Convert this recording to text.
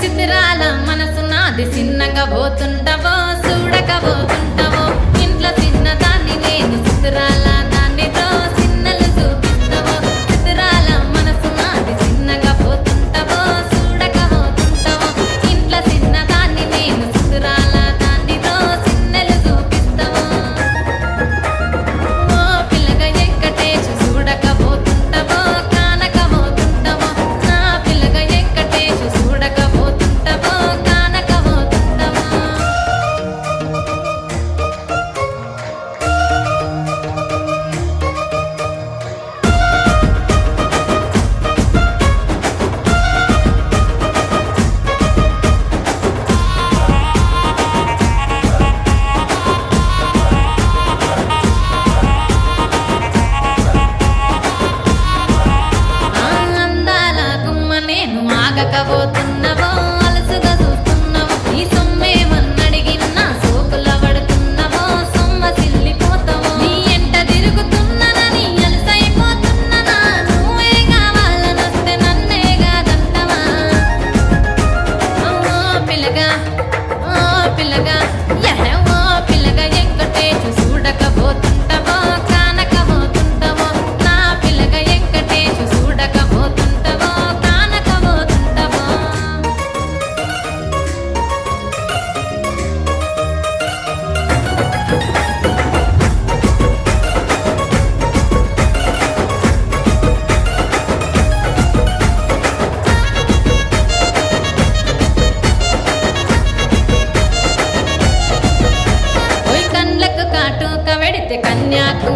చిత్రాల మనసు నాది చిన్నగా పోతుంటవో చూడకపోతుంటవో Kecekannya aku